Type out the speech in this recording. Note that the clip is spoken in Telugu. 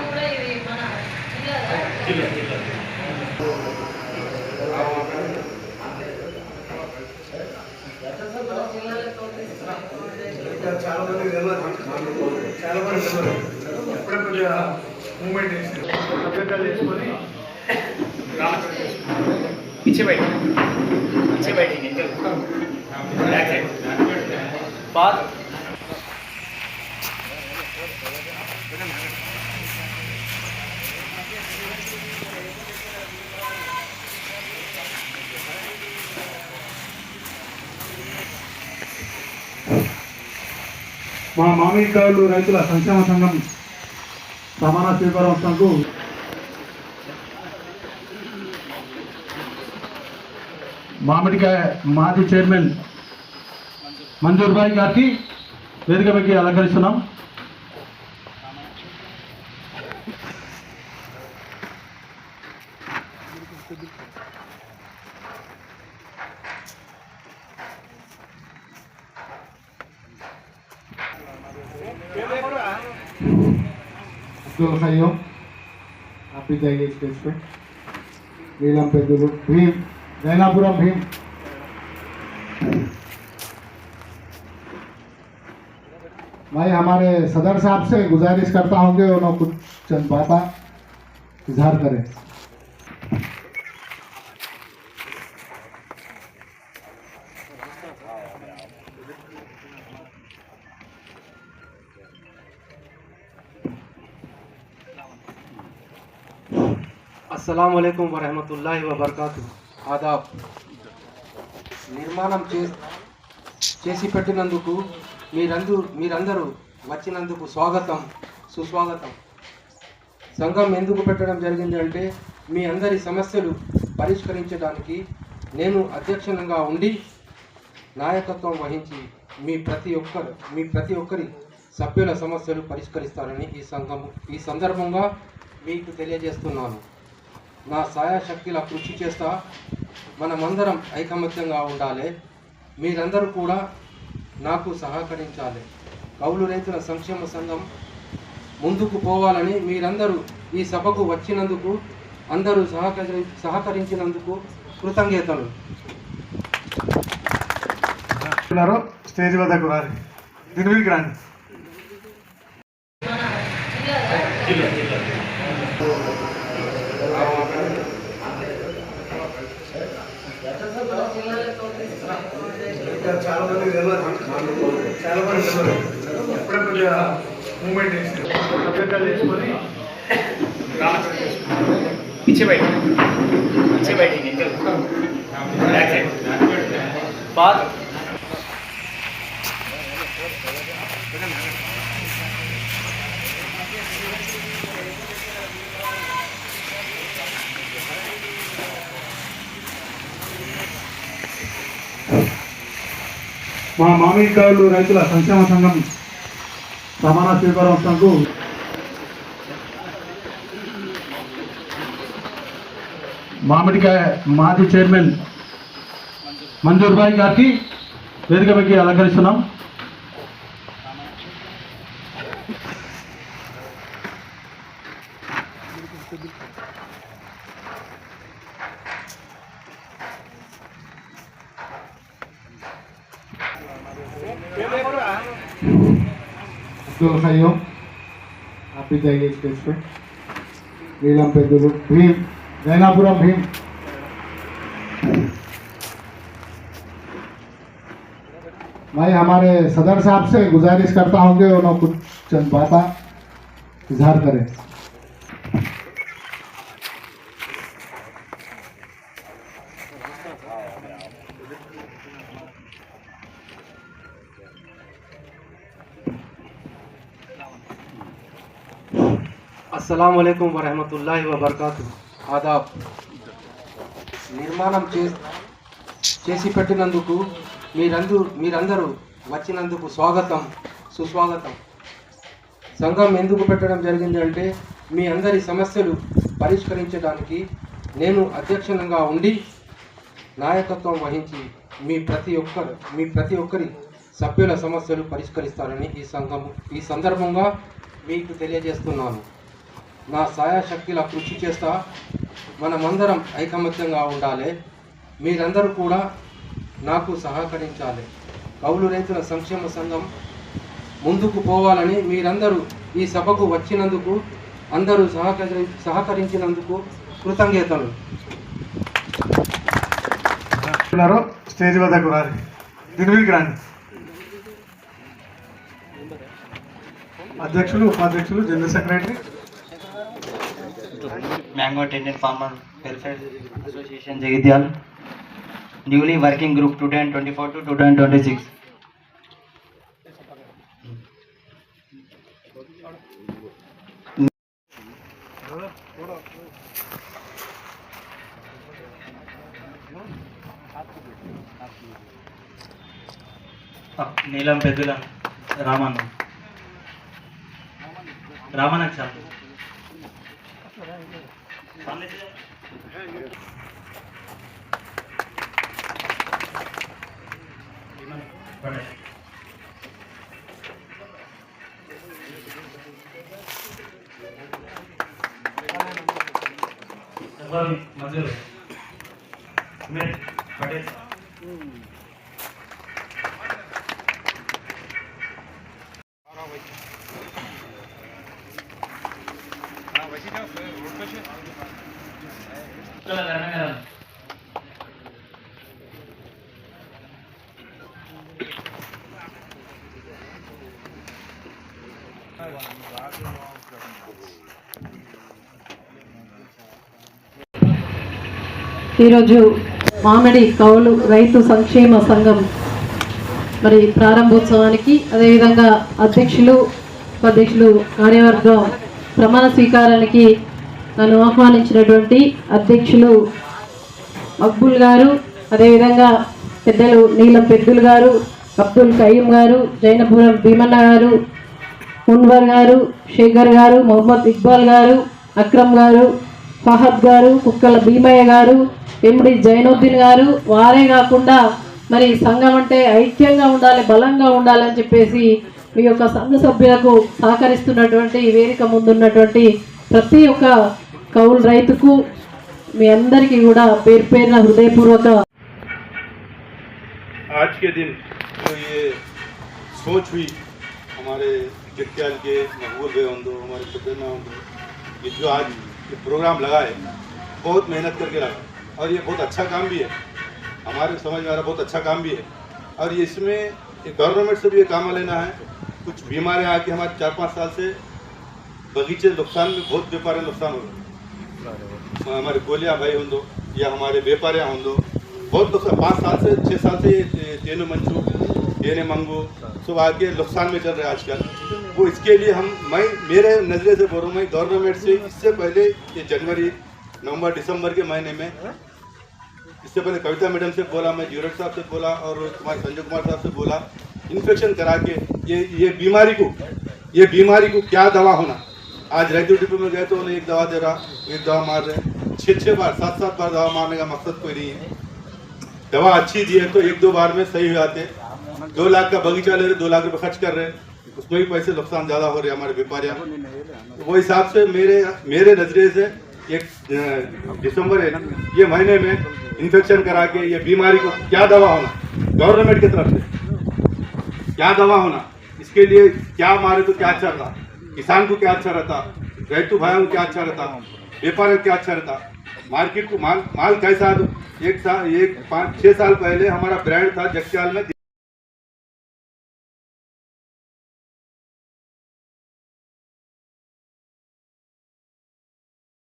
కూడా ఇది మన జిల్లా ఇంకా చాలా మంది తెలియదు చాలా మంది తెలియదు ఇప్పుడే కొద్దిగా మూమెంట్ చేసి అభ్యర్థాలు చేసుకొని पीछे बैठ पीछे बैठेंगे चलो మా మామిడికాయలు రైతుల సంక్షేమ సంఘం ప్రమాణ స్వీకారోత్సవంకు మామిడికాయ మాజీ చైర్మన్ మంజూర్ భాయ్ గారికి వేదిక వెక్కి అలంకరిస్తున్నాం. अब्दुल खाइयो आप भी जाइए स्टेज पे नीलम पेदुलु भीम नैनापुरम भीम मैं हमारे सदर साहब से गुजारिश करता होंगे उन्होंने कुछ चंद बाबा इजहार करें అస్సలం అయికం వరహమతుల్లాహి వబర్కాతు ఆదాబ్. నిర్మాణం చే చేసి పెట్టినందుకు మీరందరూ మీరందరూ వచ్చినందుకు స్వాగతం సుస్వాగతం. సంఘం ఎందుకు పెట్టడం జరిగింది అంటే మీ అందరి సమస్యలు పరిష్కరించడానికి నేను అధ్యక్షంగా ఉండి నాయకత్వం వహించి మీ ప్రతి ఒక్కరు మీ ప్రతి ఒక్కరి సభ్యుల సమస్యలు పరిష్కరిస్తారని ఈ సంఘం ఈ సందర్భంగా మీకు తెలియజేస్తున్నాను. నా సాయశక్తిలా కృషి చేస్తా మనమందరం ఐకమత్యంగా ఉండాలి. మీరందరూ కూడా నాకు సహకరించాలి. కౌలు రైతుల సంక్షేమ సంఘం ముందుకు పోవాలని మీరందరూ ఈ సభకు వచ్చినందుకు అందరూ సహకరి సహకరించినందుకు కృతజ్ఞతలు. స్టేజ్ వద్దకు రారి దీని మీదకి రండి ఇక్కడ చాలా మంది తెలియదు చాలా మంది తెలియదు ఇప్పుడే కొద్దిగా మూమెంట్ చేసి అభ్యర్థాలు చేసుకొని ఇచ్చే బయట ఇచ్చే బయట బాగా మా మామిడికాయలు రైతుల సంక్షేమ సంఘం ప్రమాణ స్వీకారోత్సవంకు మామిడికాయ మాజీ చైర్మన్ మంజూర్ భాయ్ గారికి వేదిక పైకి అలంకరిస్తున్నాం. అబ్దుల్ मैं हमारे सदर साहब से गुजारिश करता होंगे कि उन्होंने कुछ चंद पाता इजहार करें అస్సలం అయికం వరహమతుల్లాహి వబర్కాతు. ఆదాబ్. నిర్మాణం చే చేసి పెట్టినందుకు మీరందరూ మీరందరూ వచ్చినందుకు స్వాగతం సుస్వాగతం. సంఘం ఎందుకు పెట్టడం జరిగింది అంటే మీ అందరి సమస్యలు పరిష్కరించడానికి నేను అధ్యక్షంగా ఉండి నాయకత్వం వహించి మీ ప్రతి ఒక్కరు మీ ప్రతి ఒక్కరి సభ్యుల సమస్యలు పరిష్కరిస్తారని ఈ సంఘం ఈ సందర్భంగా మీకు తెలియజేస్తున్నాను. నా సాయాశక్తిలా కృషి చేస్తా మనమందరం ఐకమత్యంగా ఉండాలి. మీరందరూ కూడా నాకు సహకరించాలి. కౌలు రైతుల సంక్షేమ సంఘం ముందుకు పోవాలని మీరందరూ ఈ సభకు వచ్చినందుకు అందరూ సహకరి సహకరించినందుకు కృతజ్ఞతలు. స్టేజ్ వద్దకు రాలి దీని మీదకి అధ్యక్షులు ఉపాధ్యక్షులు general secretary. Mango attendant farmer welfare association Jagtial newly working group 2024 two 2026 Neelam Pedula Raman Raman चालू ఈరోజు మామిడి కౌలు రైతు సంక్షేమ సంఘం మరి ప్రారంభోత్సవానికి అదేవిధంగా అధ్యక్షులు ఉపాధ్యక్షులు కార్యవర్గం ప్రమాణ స్వీకారానికి నన్ను ఆహ్వానించినటువంటి అధ్యక్షులు అబ్బుల్ గారు అదేవిధంగా పెద్దలు నీలం పెద్దులు గారు అబ్దుల్ కయ్యం గారు జైనపురం భీమన్న గారు మున్వర్ గారు శేఖర్ గారు మొహమ్మద్ ఇక్బాల్ గారు అక్రమ్ గారు ఫహద్ గారు కుక్కల భీమయ్య గారు ఎండి జైనుద్దీన్ గారు వారే కాకుండా మరి సంఘం అంటే ఐక్యంగా ఉండాలి బలంగా ఉండాలని చెప్పేసి మీ యొక్క సంఘ సభ్యులకు సహకరిస్తున్నటువంటి ఈ వేదిక ముందున్నటువంటి ప్రతి ఒక్క కౌలు రైతుకు మీ అందరికీ కూడా పేరు పేరున హృదయపూర్వక आज के दिन जो ये सोच हुई हमारे महबूब भाई होंदो हमारे सदन होंदो ये जो आज ये प्रोग्राम लगा है बहुत मेहनत करके लगा और ये बहुत अच्छा काम भी है हमारे समझ में आ रहा बहुत अच्छा काम भी है और इसमें गवर्नमेंट से भी ये काम लेना है कुछ बीमारियाँ आके हमारे चार पाँच साल से बगीचे नुकसान में बहुत व्यापारी नुकसान हो है हमारे गोलियाँ भाई होंदो या हमारे व्यापारियाँ होंदो बहुत नुकसान पाँच साल से छः साल से ये तेनो मंचू देने मंगू। सब आगे नुकसान में चल रहे हैं आजकल। वो इसके लिए हम, मैं, मेरे नज़रिए से बोल रहा हूँ, मैं गवर्नमेंट से इससे पहले ये जनवरी, नवंबर, दिसंबर के महीने में, इससे पहले कविता मैडम से बोला, मैं ज्यूरट साहब से बोला और तुम्हारे संजय कुमार साहब से बोला इन्फेक्शन करा के ये ये बीमारी को, ये बीमारी को क्या दवा होना? आज रेडियो डिपो में गए तो उन्हें एक दवा दे रहा, एक दवा मार रहे छः छः बार, सात सात बार दवा मारने का मकसद कोई नहीं है। दवा अच्छी दी है तो एक, दो बार में सही हो जाते दो लाख का बगीचा ले रहे दो लाख रुपए खर्च कर रहे उसमें भी पैसे नुकसान ज़्यादा हो रहे हैं हमारे व्यापारियों। तो वो हिसाब से मेरे मेरे नज़रिए से एक दिसंबर है ये महीने में इन्फेक्शन करा के ये बीमारी को क्या दवा होना? गवर्नमेंट की तरफ़ से क्या दवा होना? इसके लिए क्या मारे तो क्या अच्छा रहता? किसान को क्या अच्छा रहता? रैतु भाइयों को क्या अच्छा रहता? व्यापारी क्या अच्छा रहता? मार्केट को माल माल कैसा एक साल एक पाँच छः साल पहले हमारा ब्रांड था जगत्याल में